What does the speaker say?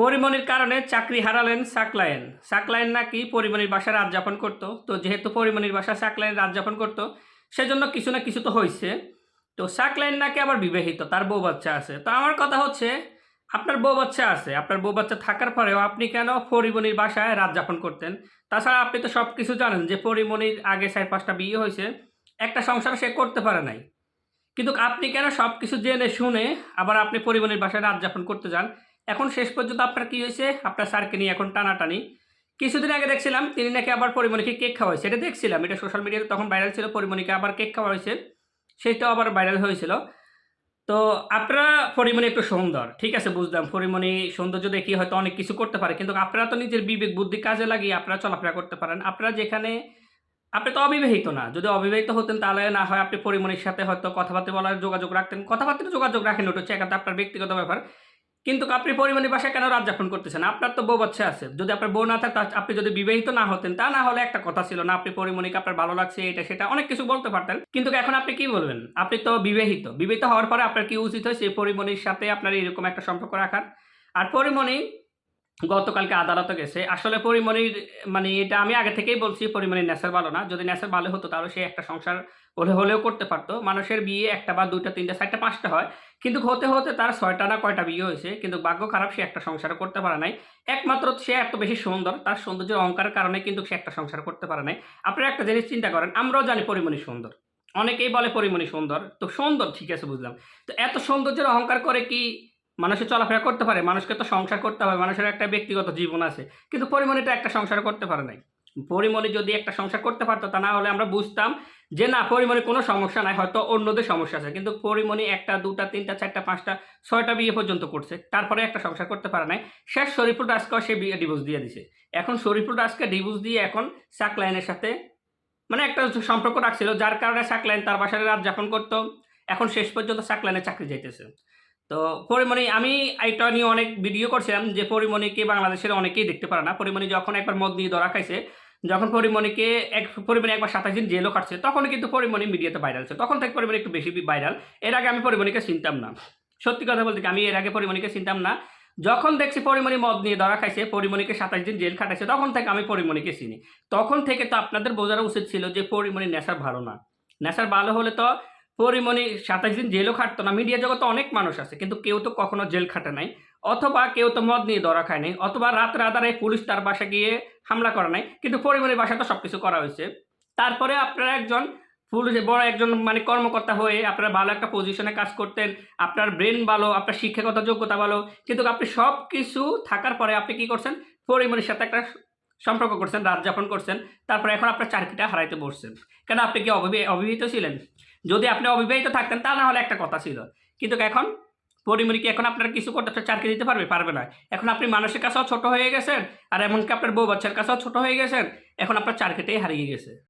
পরিমণির কারণে চাকরি হারালেন সাকলায়েন। সাকলায়েন নাকি পরিমণির বাসায় রাত যাপন করতো। তো যেহেতু পরিমণির বাসায় সাকলায়েন রাত যাপন করতো, সেজন্য কিছু না কিছু তো হয়েছে তো সাকলায়েন নাকি আবার বিবাহিত, তার বউ বাচ্চা আছে। তো আমার কথা হচ্ছে, আপনার বউ বাচ্চা আছে, আপনার বউ বাচ্চা থাকার পরেও আপনি কেন পরিমণির বাসায় রাত যাপন করতেন? তাছাড়া আপনি তো সব কিছু জানেন যে পরিমণির আগে চার পাঁচটা বিয়ে হয়েছে, একটা সংসার সে করতে পারে নাই। কিন্তু আপনি কেন সব কিছু জেনে শুনে আবার আপনি পরিমণির বাসায় রাত যাপন করতে যান? এখন শেষ পর্যন্ত আপনার কি হয়েছে? আপনার স্যারকে নিয়ে এখন টানাটানি। কিছুদিন আগে দেখছিলাম তিনি নাকি আবার পরিমণিকে কেক খাওয়া হয়েছে এটা দেখছিলাম, এটা সোশ্যাল মিডিয়াতে তখন ভাইরাল ছিল, পরিমণিকে আবার কেক খাওয়া হয়েছে। সেটাও আবার ভাইরাল হয়েছিল। তো আপনারা, পরিমণি একটু সুন্দর, ঠিক আছে, বুঝলাম। পরিমণি সৌন্দর্য দেখি হয়তো অনেক কিছু করতে পারে, কিন্তু আপনারা তো নিজের বিবেক, বুদ্ধি, কাজে লাগিয়ে আপনারা চলাফেরা করতে পারেন। আপনারা যেখানে, আপনি তো অবিবাহিত না। যদি অবিবাহিত হতেন তাহলে না হয় আপনি পরিমণির সাথে হয়তো কথাবার্তা বলার যোগাযোগ রাখতেন। কথাবার্তা যোগাযোগ রাখেন, ওটা হচ্ছে একান্ত আপনার ব্যক্তিগত ব্যাপার। কিন্তু আপনি পরিমণির বাসায় কেন রাত যাপন করতেছেন? আপনার তো বউ বাচ্চা আছে। যদি আপনার বউ না থাকতো আপনি যদি বিবাহিত না হতেন, তা না হলে একটা কথা ছিল না, আপনি পরিমণিকে আপনার ভালো লাগছে, এটা সেটা, অনেক কিছু বলতে পারতেন। কিন্তু এখন আপনি কি বলবেন? আপনি তো বিবাহিত। বিবাহিত হওয়ার পরে আপনার কি উচিত হয় সেই পরিমণির সাথে আপনার এরকম একটা সম্পর্ক রাখার? আর পরিমণি গতকালকে আদালতে গেছে। আসলে পরিমণির মানে এটা আমি আগে থেকেই বলছি পরিমণির নেশার ভালো না। যদি নেশার ভালো হতো তাহলে সে একটা সংসার হলে, হলেও করতে পারতো। মানুষের বিয়ে একটা বা দুইটা, তিনটা, চারটা, পাঁচটা হয়। কিন্তু হতে হতে তার ছয়টা না কয়টা বিয়ে হয়েছে, কিন্তু ভাগ্য খারাপ, সে একটা সংসার করতে পারে নাই। একমাত্র সে এত বেশি সুন্দর, তার সৌন্দর্যের অহংকারের কারণে কিন্তু সে একটা সংসার করতে পারে নাই। আপনারা একটা জিনিস চিন্তা করেন, আমরাও জানি পরিমণি সুন্দর। অনেকেই বলে পরিমণি সুন্দর। তো সুন্দর, ঠিক আছে, বুঝলাম। তো এত সৌন্দর্যের অহংকার করে কি মানুষের চলাফেরা করতে পারে, মানুষকে তো সংসার করতে হবে, মানুষের একটা ব্যক্তিগত জীবন আছে, কিন্তু পরিমণিটা একটা সংসার করতে পারে নাই। পরিমণি যদি একটা সংসার করতে পারতো, তা না হলে আমরা বুঝতাম যে না পরিমণি কোনো সমস্যা নাই, হয়তো অন্যদের সমস্যা আছে, কিন্তু পরিমণি একটা, দুটা, তিনটা, চারটা, পাঁচটা, ছয়টা বিয়ে পর্যন্ত করছে, তারপরে একটা সংসার করতে পারে নাই। শেষ শরীফুল রাজকে সে বিয়ে ডিভোর্স দিয়ে দিছে। এখন শরীফুল রাজকে ডিভোর্স দিয়ে এখন সাকলাইনের সাথে মানে একটা সম্পর্ক রাখছিল, যার কারণে সাকলাইন তার বাসায় রাত যাপন করতো। এখন শেষ পর্যন্ত সাকলাইনে চাকরি যাইতেছে। তো পরিমণি, আমি এটা নিয়ে অনেক ভিডিও করছিলাম যে পরিমণিকে বাংলাদেশের অনেকেই দেখতে পারে না। পরিমণি যখন একবার মদ নিয়ে ধরা খাইছে, যখন পরিমণিকে এক, পরিমণি একবার সাতাশ দিন জেলও কাটছে তখন কিন্তু পরিমণি মিডিয়াতে ভাইরাল ছিল। তখন থেকে পরিমণি একটু বেশি ভাইরাল এর আগে আমি পরিমণিকে চিনতাম না। সত্যি কথা বলতে আমি এর আগে পরিমণিকে চিনতাম না। যখন দেখছি পরিমণি মদ নিয়ে ধরা খাইছে, পরিমণিকে সাতাশ দিন জেল খাটাইছে, তখন থেকে আমি পরিমণিকে চিনি। তখন থেকে তো আপনাদের বোঝানো উচিত ছিল যে পরিমণি নেশার ভালো না। নেশার ভালো হলে তো পরিমণি সাতাশ দিন জেলও খাটতো না। মিডিয়া জগতে অনেক মানুষ আছে, কিন্তু কেউ তো কখনো জেল খাটে নাই, অথবা কেউ তো মদ নিয়ে ধরা খায় নাই, অথবা রাত রাতারে পুলিশ তার বাসা গিয়ে হামলা করে নাই, কিন্তু পরিমণির বাসায় তো সব কিছু করা হয়েছে। তারপরে আপনারা একজন পুলিশ, বড় একজন মানে কর্মকর্তা হয়ে আপনারা ভালো একটা পজিশনে কাজ করতেন, আপনার ব্রেন ভালো, আপনার শিক্ষাগত যোগ্যতা ভালো, কিন্তু আপনি সব কিছু থাকার পরে আপনি কি করছেন? পরিমণির সাথে একটা সম্পর্ক করছেন, রাত যাপন করছেন, তারপরে এখন আপনার চাকরিটা হারাইতে বসছেন। কেন আপনি কি অবিবাহ- অবিবাহিত ছিলেন? যদি আপনি অবিবাহিত থাকতেন, তা না হলে একটা কথা ছিল। কিন্তু এখন পরিমরিকে এখন আপনার কিছু করতে চাকরি দিতে পারবে? পারবে না। এখন আপনি মানুষের কাছেও ছোট হয়ে গেছেন, আর এমনকি আপনার বউ বাচ্চার কাছেও ছোট হয়ে গেছেন, এখন আপনার চাকরিটাই হারিয়ে গেছে।